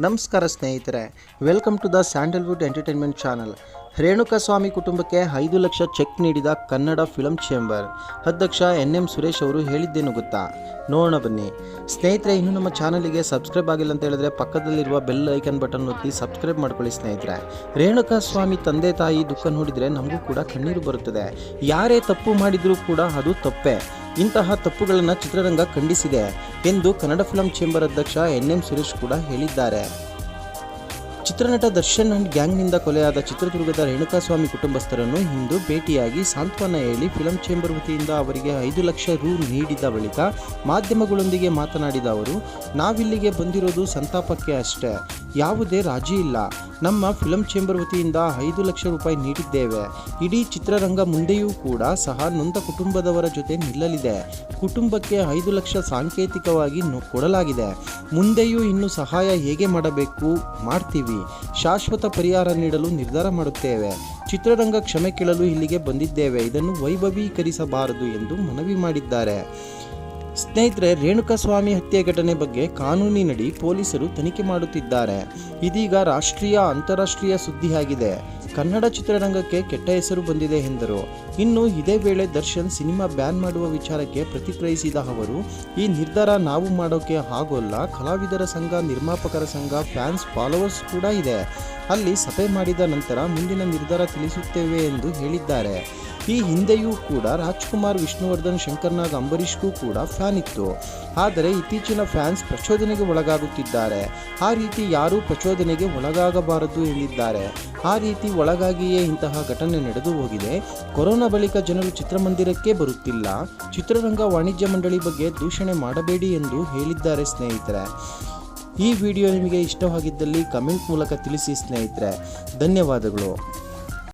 ನಮಸ್ಕಾರ ಸ್ನೇಹಿತರೆ welcome to the Sandalwood entertainment channel Renuka Swamy ಕುಟುಂಬಕ್ಕೆ ಐದು ಲಕ್ಷ ಚೆಕ್ ನೀಡಿದ ಕನ್ನಡ ಫಿಲಂ ಚೇಂಬರ್ ಅಧ್ಯಕ್ಷ ಎನ್ ಎಂ ಸುರೇಶ್ ಅವರು ಹೇಳಿದ್ದೇನು ಗೊತ್ತಾ? ನೋಡೋಣ ಬನ್ನಿ. ಸ್ನೇಹಿತರೆ, ಇನ್ನೂ ನಮ್ಮ ಚಾನಲಿಗೆ ಸಬ್ಸ್ಕ್ರೈಬ್ ಆಗಿಲ್ಲ ಅಂತ ಹೇಳಿದ್ರೆ ಪಕ್ಕದಲ್ಲಿರುವ ಬೆಲ್ ಐಕನ್ ಬಟನ್ ಒತ್ತಿ ಸಬ್ಸ್ಕ್ರೈಬ್ ಮಾಡ್ಕೊಳ್ಳಿ ಸ್ನೇಹಿತರೆ. ರೇಣುಕಾ ಸ್ವಾಮಿ ತಂದೆ ತಾಯಿ ದುಃಖ ನೋಡಿದರೆ ನಮಗೂ ಕೂಡ ಕಣ್ಣೀರು ಬರುತ್ತದೆ. ಯಾರೇ ತಪ್ಪು ಮಾಡಿದರೂ ಕೂಡ ಅದು ತಪ್ಪೇ. ಇಂತಹ ತಪ್ಪುಗಳನ್ನು ಚಿತ್ರರಂಗ ಖಂಡಿಸಿದೆ ಎಂದು ಕನ್ನಡ ಫಿಲಂ ಚೇಂಬರ್ ಅಧ್ಯಕ್ಷ ಎನ್ ಎಂ ಸುರೇಶ್ ಕೂಡ ಹೇಳಿದ್ದಾರೆ. ಚಿತ್ರನಟ ದರ್ಶನ್ ಅಂಡ್ ಗ್ಯಾಂಗ್ನಿಂದ ಕೊಲೆಯಾದ ಚಿತ್ರದುರ್ಗದ ರೇಣುಕಾಸ್ವಾಮಿ ಕುಟುಂಬಸ್ಥರನ್ನು ಇಂದು ಭೇಟಿಯಾಗಿ ಸಾಂತ್ವನ ಹೇಳಿ ಫಿಲಂ ಚೇಂಬರ್ ವತಿಯಿಂದ ಅವರಿಗೆ ಐದು ಲಕ್ಷ ರೂ ನೀಡಿದ ಬಳಿಕ ಮಾಧ್ಯಮಗಳೊಂದಿಗೆ ಮಾತನಾಡಿದ ಅವರು, ನಾವಿಲ್ಲಿಗೆ ಬಂದಿರೋದು ಸಂತಾಪಕ್ಕೆ ಅಷ್ಟೇ, ಯಾವುದೇ ರಾಜಿ ಇಲ್ಲ. ನಮ್ಮ ಫಿಲಂ ಚೇಂಬರ್ ವತಿಯಿಂದ ಐದು ಲಕ್ಷ ರೂಪಾಯಿ ನೀಡಿದ್ದೇವೆ. ಇಡೀ ಚಿತ್ರರಂಗ ಮುಂದೆಯೂ ಕೂಡ ಸಹ ನೊಂದ ಕುಟುಂಬದವರ ಜೊತೆ ನಿಲ್ಲಲಿದೆ. ಕುಟುಂಬಕ್ಕೆ ಐದು ಲಕ್ಷ ಸಾಂಕೇತಿಕವಾಗಿ ಕೊಡಲಾಗಿದೆ. ಮುಂದೆಯೂ ಇನ್ನು ಸಹಾಯ ಹೇಗೆ ಮಾಡಬೇಕು ಮಾಡ್ತೀವಿ. ಶಾಶ್ವತ ಪರಿಹಾರ ನೀಡಲು ನಿರ್ಧಾರ ಮಾಡುತ್ತೇವೆ. ಚಿತ್ರರಂಗ ಕ್ಷಮೆ ಕೇಳಲು ಇಲ್ಲಿಗೆ ಬಂದಿದ್ದೇವೆ. ಇದನ್ನು ವೈಭವೀಕರಿಸಬಾರದು ಎಂದು ಮನವಿ ಮಾಡಿದ್ದಾರೆ. ಸ್ನೇಹಿತರೆ, ರೇಣುಕಾಸ್ವಾಮಿ ಹತ್ಯೆ ಘಟನೆ ಬಗ್ಗೆ ಕಾನೂನಿನಡಿ ಪೊಲೀಸರು ತನಿಖೆ ಮಾಡುತ್ತಿದ್ದಾರೆ. ಇದೀಗ ರಾಷ್ಟ್ರೀಯ, ಅಂತಾರಾಷ್ಟ್ರೀಯ ಸುದ್ದಿಯಾಗಿದೆ. ಕನ್ನಡ ಚಿತ್ರರಂಗಕ್ಕೆ ಕೆಟ್ಟ ಹೆಸರು ಬಂದಿದೆ ಎಂದರು. ಇನ್ನು ಇದೇ ವೇಳೆ ದರ್ಶನ್ ಸಿನಿಮಾ ಬ್ಯಾನ್ ಮಾಡುವ ವಿಚಾರಕ್ಕೆ ಪ್ರತಿಕ್ರಿಯಿಸಿದ ಅವರು, ಈ ನಿರ್ಧಾರ ನಾವು ಮಾಡೋಕೆ ಆಗೋಲ್ಲ. ಕಲಾವಿದರ ಸಂಘ, ನಿರ್ಮಾಪಕರ ಸಂಘ, ಫ್ಯಾನ್ಸ್, ಫಾಲೋವರ್ಸ್ ಕೂಡ ಇದೆ. ಅಲ್ಲಿ ಸಭೆ ಮಾಡಿದ ನಂತರ ಮುಂದಿನ ನಿರ್ಧಾರ ತಿಳಿಸುತ್ತೇವೆ ಎಂದು ಹೇಳಿದ್ದಾರೆ. ಈ ಹಿಂದೆಯೂ ಕೂಡ ರಾಜ್ಕುಮಾರ್, ವಿಷ್ಣುವರ್ಧನ್, ಶಂಕರ್ನಾಗ್ ಅಂಬರೀಷ್ಗೂ ಕೂಡ ಫ್ಯಾನ್ ಇತ್ತು. ಆದರೆ ಇತ್ತೀಚಿನ ಫ್ಯಾನ್ಸ್ ಪ್ರಚೋದನೆಗೆ ಒಳಗಾಗುತ್ತಿದ್ದಾರೆ. ಆ ರೀತಿ ಯಾರೂ ಪ್ರಚೋದನೆಗೆ ಒಳಗಾಗಬಾರದು ಎಂದಿದ್ದಾರೆ. ಆ ರೀತಿ ಒಳಗಾಗಿಯೇ ಇಂತಹ ಘಟನೆ ನಡೆದು ಹೋಗಿದೆ. ಕೊರೋನಾ ಬಳಿಕ ಜನರು ಚಿತ್ರಮಂದಿರಕ್ಕೆ ಬರುತ್ತಿಲ್ಲ. ಚಿತ್ರರಂಗ ವಾಣಿಜ್ಯ ಮಂಡಳಿ ಬಗ್ಗೆ ದೂಷಣೆ ಮಾಡಬೇಡಿ ಎಂದು ಹೇಳಿದ್ದಾರೆ ಸ್ನೇಹಿತರೆ. ಈ ವಿಡಿಯೋ ನಿಮಗೆ ಇಷ್ಟವಾಗಿದ್ದಲ್ಲಿ ಕಮೆಂಟ್ ಮೂಲಕ ತಿಳಿಸಿ ಸ್ನೇಹಿತರೆ. ಧನ್ಯವಾದಗಳು.